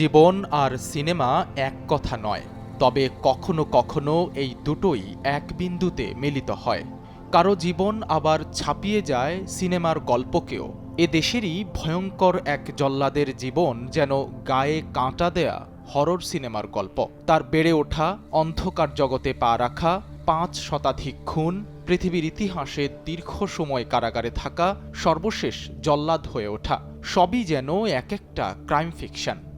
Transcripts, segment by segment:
জীবন আর cinema এক কথা নয়, তবে কখনো কখনো এই দুটোই এক বিন্দুতে মিলিত হয়। কারও জীবন আবার ছাপিয়ে যায় সিনেমার গল্পকেও। এ দেশেরই ভয়ঙ্কর এক জল্লাদের জীবন যেন গায়ে কাঁটা দেয়া হরর সিনেমার গল্প। তার বেড়ে ওঠা, অন্ধকার জগতে পা রাখা, পাঁচ শতাধিক খুন, পৃথিবীর ইতিহাসে দীর্ঘ সময় কারাগারে থাকা, সর্বশেষ জল্লাদ হয়ে ওঠা, সবই যেন এক একটা ক্রাইম ফিকশন।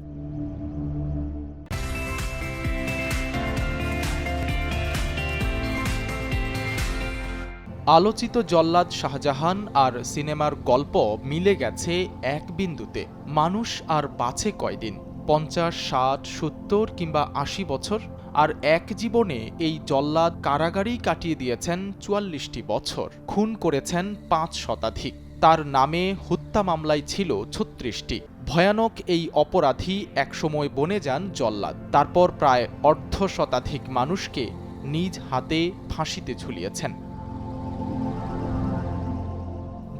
আলোচিত জল্লাদ শাহজাহান আর সিনেমার গল্প মিলে গেছে এক বিন্দুতে। মানুষ আর বাঁচে কয়দিন? পঞ্চাশ, ষাট, সত্তর কিংবা আশি বছর? আর এক জীবনে এই জল্লাদ কারাগারেই কাটিয়ে দিয়েছেন চুয়াল্লিশটি বছর। খুন করেছেন পাঁচ শতাধিক। তার নামে হত্যা মামলায় ছিল ছত্রিশটি। ভয়ানক এই অপরাধী একসময় বনে যান জল্লাদ। তারপর প্রায় অর্ধ শতাধিক মানুষকে নিজ হাতে ফাঁসিতে ঝুলিয়েছেন।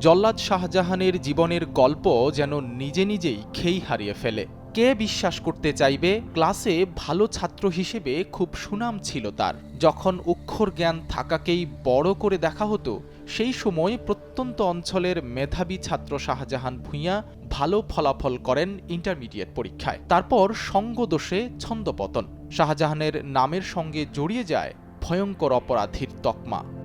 জল্লাদ শাহজাহানের জীবনের গল্প যেন নিজে নিজেই খেই হারিয়ে ফেলে। কে বিশ্বাস করতে চাইবে? ক্লাসে ভালো ছাত্র হিসেবে খুব সুনাম ছিল তার। যখন অক্ষর জ্ঞান থাকাকেই বড় করে দেখা হতো, সেই সময় প্রত্যন্ত অঞ্চলের মেধাবী ছাত্র শাহজাহান ভূঁইয়া ভালো ফলাফল করেন ইন্টারমিডিয়েট পরীক্ষায়। তারপর সঙ্গদোষে ছন্দপতন। শাহজাহানের নামের সঙ্গে জড়িয়ে যায় ভয়ঙ্কর অপরাধীর তকমা।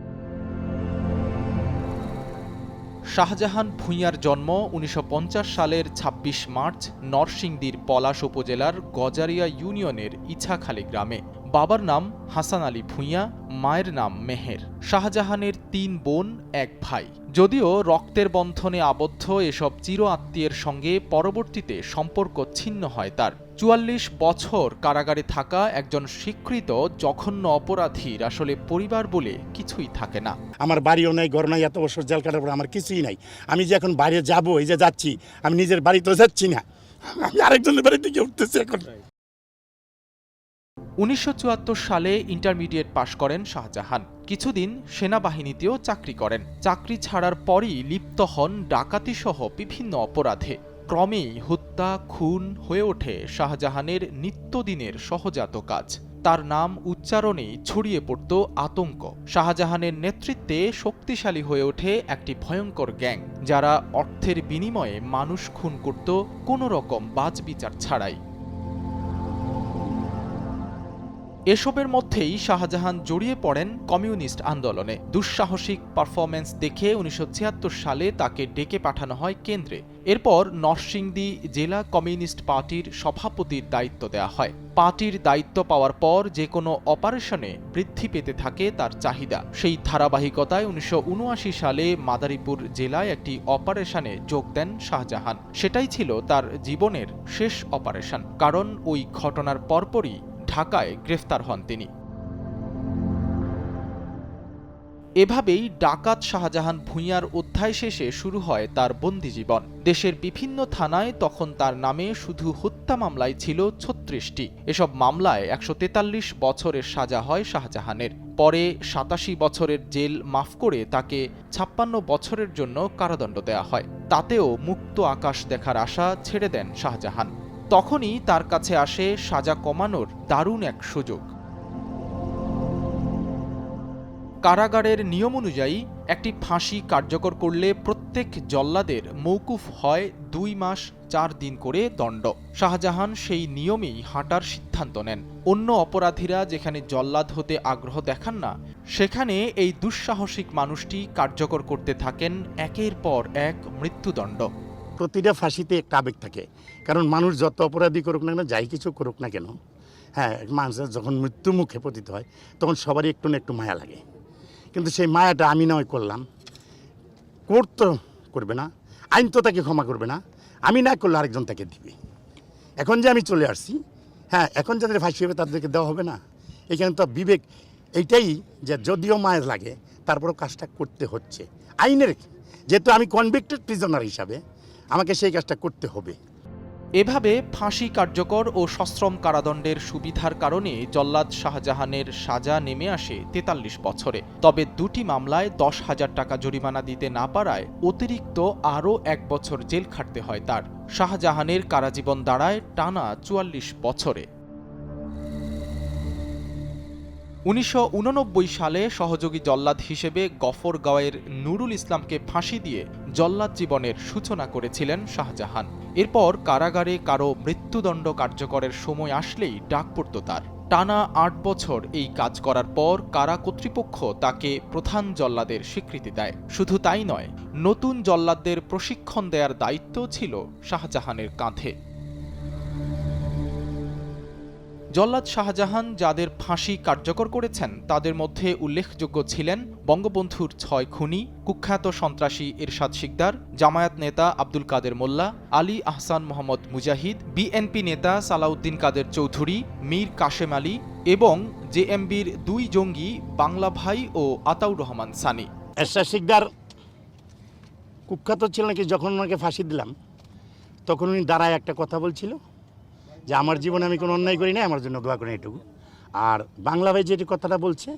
শাহজাহান ভূঁইয়ার জন্ম উনিশশো পঞ্চাশ সালের ২৬ মার্চ নরসিংদীর পলাশ উপজেলার গজারিয়া ইউনিয়নের ইছাখালী গ্রামে। বাবার নাম হাসান আলী ভূঁইয়া, মায়ের নাম মেহের। শাহজাহানের তিন বোন, এক ভাই। যদিও রক্তের বন্ধনে আবদ্ধ এসব চির আত্মীয়ের সঙ্গে পরবর্তীতে সম্পর্ক ছিন্ন হয় তার। চুয়াল্লিশ বছর কারাগারে থাকা একজন স্বীকৃত জঘন্য অপরাধীর আসলে পরিবার বলে কিছুই থাকে না। আমার বাড়িও নাই ঘর নাই, এত বছর জেল কাটার পর আমার কিছুই নাই। আমি যে এখন বাইরে যাব, এই যে যাচ্ছি, আমি নিজের বাড়িতেও যাচ্ছি না। আমি আরেকজনের বাড়িতে গিয়ে উঠতেছি এখন। উনিশশো চুয়াত্তর সালে ইন্টারমিডিয়েট পাশ করেন শাহজাহান। কিছুদিন সেনাবাহিনীতেও চাকরি করেন। চাকরি ছাড়ার পরই লিপ্ত হন ডাকাতি সহ বিভিন্ন অপরাধে। ক্রমেই হত্যা, খুন হয়ে ওঠে শাহজাহানের নিত্যদিনের সহজাত কাজ। তার নাম উচ্চারণেই ছড়িয়ে পড়ত আতঙ্ক। শাহজাহানের নেতৃত্বে শক্তিশালী হয়ে ওঠে একটি ভয়ঙ্কর গ্যাং, যারা অর্থের বিনিময়ে মানুষ খুন করত কোনো রকম বাজবিচার ছাড়াই। এসবের মধ্যেই শাহজাহান জড়িয়ে পড়েন কমিউনিস্ট আন্দোলনে। দুঃসাহসিক পারফরমেন্স দেখে উনিশশো ছিয়াত্তর সালে তাকে ডেকে পাঠানো হয় কেন্দ্রে। এরপর নরসিংদী জেলা কমিউনিস্ট পার্টির সভাপতির দায়িত্ব দেওয়া হয়। পার্টির দায়িত্ব পাওয়ার পর যে কোনো অপারেশনে বৃদ্ধি পেতে থাকে তার চাহিদা। সেই ধারাবাহিকতায় উনিশশো উনআশি সালে মাদারীপুর জেলায় একটি অপারেশনে যোগ দেন শাহজাহান। সেটাই ছিল তার জীবনের শেষ অপারেশন। কারণ ওই ঘটনার পরপরই ঢাকায় গ্রেফতার হন তিনি। এভাবেই ডাকাত শাহজাহান ভূঁইয়ার অধ্যায় শেষে শুরু হয় তার বন্দি জীবন। দেশের বিভিন্ন থানায় তখন তার নামে শুধু হত্যা মামলায় ছিল ছত্রিশটি। এসব মামলায় একশো তেতাল্লিশ বছরের সাজা হয় শাহজাহানের। পরে সাতাশি বছরের জেল মাফ করে তাকে ছাপ্পান্ন বছরের জন্য কারাদণ্ড দেয়া হয়। তাতেও মুক্ত আকাশ দেখার আশা ছেড়ে দেন শাহজাহান। তখনই তার কাছে আসে সাজা কমানোর দারুণ এক সুযোগ। কারাগারের নিয়ম অনুযায়ী একটি ফাঁসি কার্যকর করলে প্রত্যেক জল্লাদের মৌকুফ হয় দুই মাস চার দিন করে দণ্ড। শাহজাহান সেই নিয়মেই হাঁটার সিদ্ধান্ত নেন। অন্য অপরাধীরা যেখানে জল্লাদ হতে আগ্রহ দেখান না, সেখানে এই দুঃসাহসিক মানুষটি কার্যকর করতে থাকেন একের পর এক মৃত্যুদণ্ড। প্রতিটা ফাঁসিতে একটা আবেগ থাকে। কারণ মানুষ যত অপরাধী করুক না কেন, যাই কিছু করুক না কেন হ্যাঁ মানুষের যখন মৃত্যু মুখে পতিত হয়, তখন সবারই একটু না একটু মায়া লাগে। কিন্তু সেই মায়াটা আমি নয় করলাম। কোর্ট তো করবে না, আইন তো তাকে ক্ষমা করবে না, আমি না করলে আরেকজন তাকে দিবে। এখন যে আমি চলে আসছি হ্যাঁ এখন যাদের ফাঁসি হবে তাদেরকে দেওয়া হবে না। এখানে তো বিবেক, এইটাই যে যদিও মায়ের লাগে, তারপরেও কাজটা করতে হচ্ছে। আইনের, যেহেতু আমি কনভিক্টেড প্রিজনার হিসাবে আমাকে সেই কাজটা করতে হবে। এভাবে ফাঁসি কার্যকর ও সশ্রম কারাদণ্ডের সুবিধার কারণে জল্লাদ শাহজাহানের সাজা নেমে আসে তেতাল্লিশ বছরে। তবে দুটি মামলায় দশ হাজার টাকা জরিমানা দিতে না পারায় অতিরিক্ত আরও এক বছর জেল খাটতে হয় তার। শাহজাহানের কারাজীবন দাঁড়ায় টানা চুয়াল্লিশ বছরে। উনিশশো উননব্বই সালে সহযোগী জল্লাদ হিসেবে গফরগাঁওয়ের নুরুল ইসলামকে ফাঁসি দিয়ে জল্লাদ জীবনের সূচনা করেছিলেন শাহজাহান। এরপর কারাগারে কারও মৃত্যুদণ্ড কার্যকরের সময় আসলেই ডাক পড়ত তার। টানা আট বছর এই কাজ করার পর কারা কর্তৃপক্ষ তাকে প্রধান জল্লাদের স্বীকৃতি দেয়। শুধু তাই নয়, নতুন জল্লাদদের প্রশিক্ষণ দেয়ার দায়িত্ব ছিল শাহজাহানের কাঁধে। জল্লাদ শাহজাহান যাদের ফাঁসি কার্যকর করেছেন, তাদের মধ্যে উল্লেখযোগ্য ছিলেন বঙ্গবন্ধুর ছয় খুনি, কুখ্যাত সন্ত্রাসী এরশাদ শিকদার, জামায়াত নেতা আব্দুল কাদের মোল্লা, আলী আহসান মোহাম্মদ মুজাহিদ, বিএনপি নেতা সালাউদ্দিন কাদের চৌধুরী, মীর কাশেম আলী এবং জেএমবির দুই জঙ্গি বাংলা ভাই ও আতাউর রহমান সানি। এরশাদ শিকদার কুখ্যাত ছিল নাকি যখন ওনাকে ফাঁসি দিলাম, তখন উনি দাঁড়ায় একটা কথা বলছিল। যে আমার জীবনে আমি কোনো অন্যায় করি না আমার জন্য দোয়া করি এটুকু। আর বাংলা ভাই যেটি কথাটা বলছে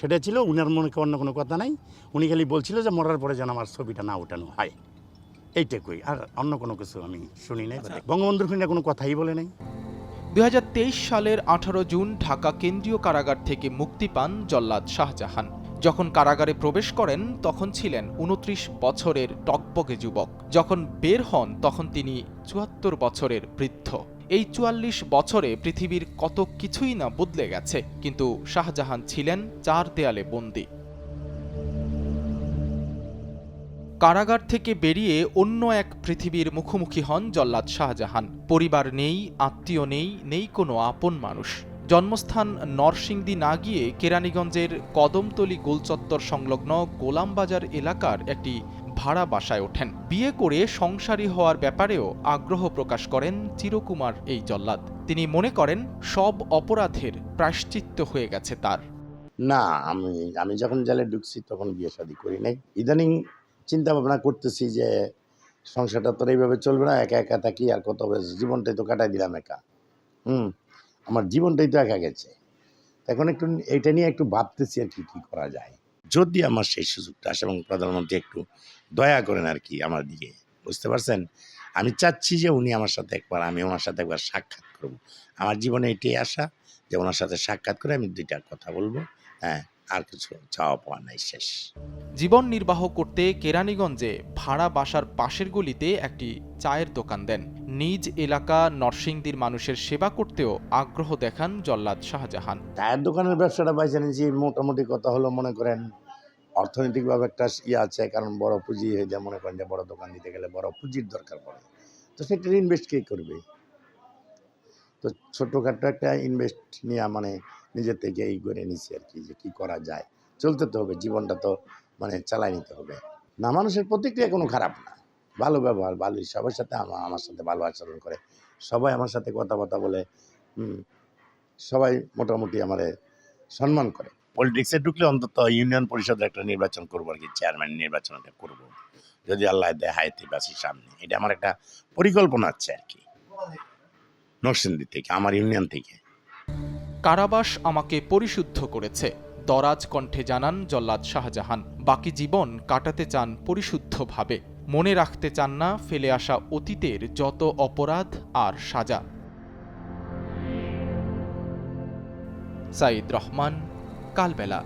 সেটা ছিল উনার মনে অন্য কোনো কথা নাই উনি খালি বলছিল যে মরার পরে যেন আমার ছবিটা না ওঠানো হয়। এইটুকুই আর অন্য কোনো কিছু আমি শুনি নাই বঙ্গবন্ধুর খুনি কোনো কথাই বলে নাই। দু হাজার তেইশ সালের আঠারো জুন ঢাকা কেন্দ্রীয় কারাগার থেকে মুক্তি পান জল্লাদ শাহজাহান। যখন কারাগারে প্রবেশ করেন তখন ছিলেন উনত্রিশ বছরের টকবগে যুবক। যখন বের হন তখন তিনি চুয়াত্তর বছরের বৃদ্ধ। এই চুয়াল্লিশ বছরে পৃথিবীর কত কিছুই না বদলে গেছে, কিন্তু শাহজাহান ছিলেন চার দেয়ালে বন্দী। কারাগার থেকে বেরিয়ে অন্য এক পৃথিবীর মুখোমুখি হন জল্লাদ শাহজাহান। পরিবার নেই, আত্মীয় নেই নেই কোনো আপন মানুষ। জন্মস্থান নরসিংদী না গিয়ে কেরানীগঞ্জের কদমতলি গোলচত্বর সংলগ্ন গোলামবাজার এলাকার একটি ভাড়া বাসায় ওঠেন। বিয়ে করে সংসারী হওয়ার ব্যাপারেও আগ্রহ প্রকাশ করেন চিরকুমার এই জল্লাদ। তিনি মনে করেন, সব অপরাধের প্রায়শ্চিত্ত হয়ে গেছে তার। না, আমি আমি যখন জেলে ঢুকছি তখন বিয়ে শাদি করি নাই। ইদানিং চিন্তা ভাবনা করতেছি যে সংসারটা তোর এইভাবে চলবে না, একা একা থাকি আর কত জীবনটাই তো কাটাই দিলাম একা। হুম, আমার জীবনটাই তো একা গেছে। এখন একটু, এইটা নিয়ে একটু ভাবতেছি আর কি, কী করা যায়। যদি আমার সেই সুযোগটা আসে এবং প্রধানমন্ত্রী একটু দয়া করেন আর কি আমার দিকে, বুঝতে পারছেন? আমি চাচ্ছি যে উনি আমার সাথে একবার, আমি ওনার সাথে একবার সাক্ষাৎ করব। আমার জীবনে এটাই আশা যে ওনার সাথে সাক্ষাৎ করে আমি দুইটা কথা বলব হ্যাঁ আর কিছু চাওয়া পাওয়া নাই শেষ। জীবন নির্বাহ করতে কেরানীগঞ্জে ভাড়া বাসার পাশের গলিতে একটি চায়ের দোকান দেন। নিজ এলাকা নরসিংদীর মানুষের সেবা করতেও আগ্রহ দেখান জল্লাদ শাহজাহান। চায়ের দোকানের ব্যবসাটা বাইছে যে মোটামুটি কথা হলো মনে করেন অর্থনৈতিকভাবে একটা ইয়ে আছে, কারণ বড় পুঁজি হয়ে যায়, মনে করেন যে বড় দোকান দিতে গেলে বড় পুঁজির দরকার পড়ে। তো সেটা ইনভেস্ট কে করবে? তো ছোটোখাটো একটা ইনভেস্ট নিয়ে মানে নিজের থেকে এই করে নিছি আর কি, যে কী করা যায়। চলতে তো হবে, জীবনটা তো মানে চালাই নিতে হবে। না মানুষের প্রতিক্রিয়া কোনো খারাপ না। ভালো ব্যবহার ভালোই। সবার সাথে আমার আমার সাথে ভালো আচরণ করে। সবাই আমার সাথে কথাবার্তা বলে হুম, সবাই মোটামুটি আমার সম্মান করে। পলিটিক্সে ঢুকলে অন্তত ইউনিয়ন পরিষদের একটা নির্বাচন করব আর কি চেয়ারম্যান নির্বাচনটা করব। যদি আল্লাহ দেয় হাইতে বাসি সামনে। এটা আমার একটা পরিকল্পনা আছে আর কি। নরসিংদী থেকে আমার ইউনিয়ন থেকে। কারাবাস আমাকে পরিশুদ্ধ করেছে। দরাজ কণ্ঠে জানান জল্লাদ শাহজাহান, বাকি জীবন কাটাতে চান পরিশুদ্ধভাবে। মনে রাখতে চান না ফেলে আসা অতীতের যত অপরাধ আর সাজা। সাইদ রহমান, কালবেলা।